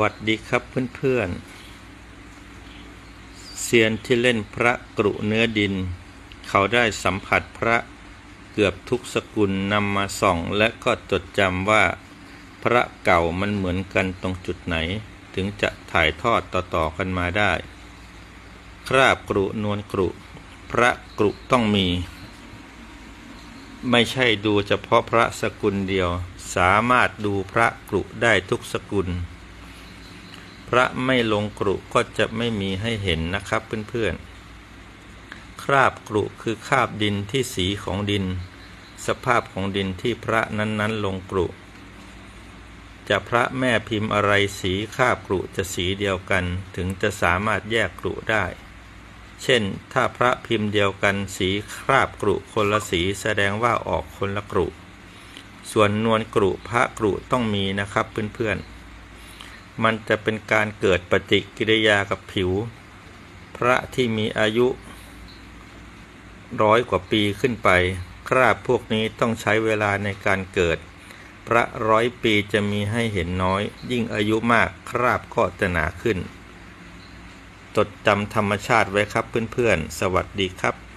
วัสดีครับเพื่อนๆเซียนที่เล่นพระกรุเนื้อดิน เขาได้สัมผัสพระเกือบทุกสกุลนำมาส่อง และก็จดจำว่า พระเก่ามันเหมือนกันตรงจุดไหน ถึงจะถ่ายทอดต่อๆกันมาได้ คราบกรุนวลกรุ พระกรุต้องมี ไม่ใช่ดูเฉพาะพระสกุลเดียวสามารถดูพระกรุได้ทุกสกุล พระไม่ลงกรุก็จะไม่มีให้เห็นนะครับเพื่อนๆ คราบกรุคือคราบดินที่สีของดิน สภาพของดินที่พระนั้นๆ ลงกรุจะพระแม่พิมพ์อะไรสีคราบกรุจะสีเดียวกัน ถึงจะสามารถแยกกรุได้ เช่น ถ้าพระพิมพ์เดียวกันสีคราบกรุคนละสีแสดงว่าออกคนละกรุส่วนนวลกรุพระกรุต้องมีนะครับเพื่อนๆ มันจะเป็นการเกิดปฏิกิริยากับผิว พระที่มีอายุ ร้อยกว่าปีขึ้นไป คราบพวกนี้ต้องใช้เวลาในการเกิด พระร้อยปีจะมีให้เห็นน้อย ยิ่งอายุมากคราบก็จะหนาขึ้น จดจำธรรมชาติไว้ครับเพื่อนๆ สวัสดีครับ